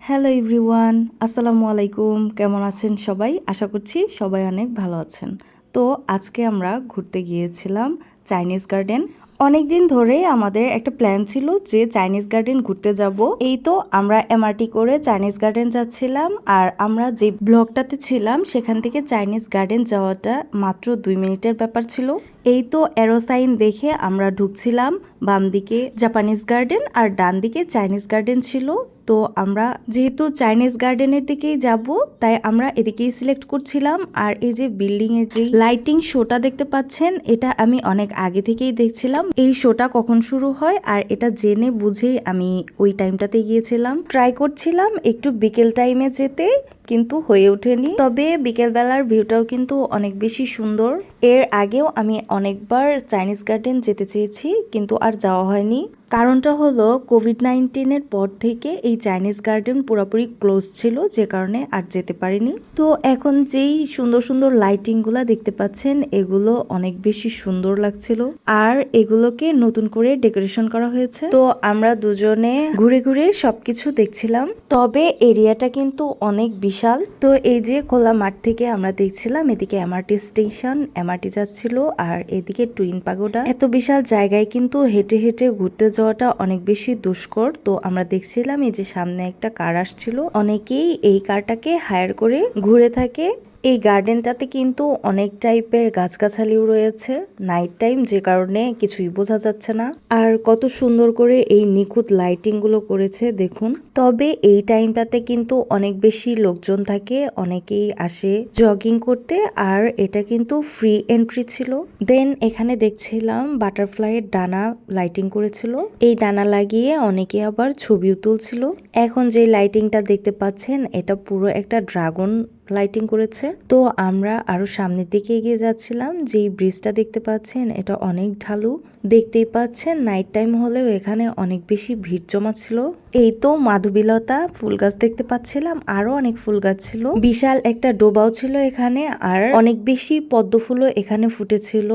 Hello everyone আসসালামু আলাইকুম, কেমন আছেন সবাই? আশা করছি সবাই অনেক ভালো আছেন। তো আজকে আমরা ঘুরতে গিয়েছিলাম চাইনিজ গার্ডেন অনেক দিন ধরে আমাদের একটা প্ল্যান ছিল যে চাইনিজ গার্ডেন ঘুরতে যাব। এই তো আমরা এমআরটি করে চাইনিজ গার্ডেন যাচ্ছিলাম আর আমরা যে ব্লকটাতে ছিলাম, সেখান থেকে চাইনিজ গার্ডেন যাওয়াটা মাত্র দুই মিনিটের ব্যাপার ছিল। এই তো অ্যারোসাইন দেখে আমরা ঢুকছিলাম, বাম দিকে জাপানিজ গার্ডেন আর ডান দিকে চাইনিজ গার্ডেন ছিল। তো আমরা যেহেতু চাইনিজ গার্ডেনের দিকেই যাব, তাই আমরা এদিকেই সিলেক্ট করছিলাম আর এই যে বিল্ডিং এর যে লাইটিং শোটা দেখতে পাচ্ছেন, এটা আমি অনেক আগে থেকেই দেখছিলাম। এই শোটা কখন শুরু হয় আর এটা জেনে বুঝেই আমি ওই টাইমটাতে গিয়েছিলাম। ট্রাই করছিলাম একটু বিকেল টাইমে যেতে, কিন্তু হয়ে ওঠেনি। তবে বিকেলবেলার ভিউটাও কিন্তু অনেক বেশি সুন্দর। এর আগেও আমি অনেকবার চাইনিজ গার্ডেন যেতে চেয়েছি, কিন্তু আর যাওয়া হয়নি। কারণটা হলো কোভিড নাইন্টিনের পর থেকে এই চাইনিজ গার্ডেন পুরোপুরি ক্লোজ ছিল, যে কারণে আর যেতে পারিনি। তো এখন যেই সুন্দর সুন্দর লাইটিংগুলো দেখতে পাচ্ছেন, এগুলো অনেক বেশি সুন্দর লাগছিল। আর এগুলোকে নতুন করে ডেকোরেশন করা হয়েছে। তো আমরা দুজনে ঘুরে ঘুরে সবকিছু দেখছিলাম। তবে এরিয়াটা কিন্তু অনেক বিশাল। তো এই যে খোলা মাঠ থেকে আমরা দেখছিলাম, এদিকে এমআরটি স্টেশন, এমআরটি যাচ্ছিল, আর এদিকে টুইন পাগোডা। এত বিশাল জায়গায় কিন্তু হেঁটে হেঁটে ঘুরতে যাওয়াটা অনেক বেশি দুষ্কর। তো আমরা দেখছিলাম এই যে সামনে একটা কার আসছিল। অনেকেই এই কারটাকে হায়ার করে ঘুরে থাকে। এই গার্ডেনটাতে কিন্তু অনেক টাইপের গাছগাছালিও রয়েছে। নাইট টাইম যে কারণে কিছুই বোঝা যাচ্ছে না। আর কত সুন্দর করে এই নিখুঁত লাইটিংগুলো করেছে, দেখুন। তবে এই টাইমটাতে কিন্তু অনেক বেশি লোকজন থাকে, অনেকেই আসে জগিং করতে, আর এটা কিন্তু ফ্রি এন্ট্রি ছিল। দেন এখানে দেখছিলাম বাটারফ্লাইয়ের ডানা লাইটিং করেছিল। এই ডানা লাগিয়ে অনেকে আবার ছবিও তুলছিল। এখন যে লাইটিংটা দেখতে পাচ্ছেন, এটা পুরো একটা ড্রাগন লাইটিং করেছে। তো আমরা আরও সামনের দিকে এগিয়ে যাচ্ছিলাম। যেই ব্রিজটা দেখতে পাচ্ছেন, এটা অনেক ঢালু। দেখতেই পাচ্ছেন নাইট টাইম হলেও এখানে অনেক বেশি ভিড় জমা ছিল এই তো মাধবীলতা ফুল গাছ দেখতে পাচ্ছিলাম। আরও অনেক ফুল গাছ ছিল। বিশাল একটা ডোবাও ছিল এখানে আর অনেক বেশি পদ্ম ফুলও এখানে ফুটেছিল।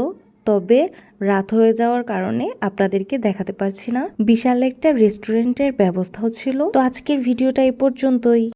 তবে রাত হয়ে যাওয়ার কারণে আপনাদেরকে দেখাতে পারছি না। বিশাল একটা রেস্টুরেন্টের ব্যবস্থাও ছিল। তো আজকের ভিডিওটা এই পর্যন্তই।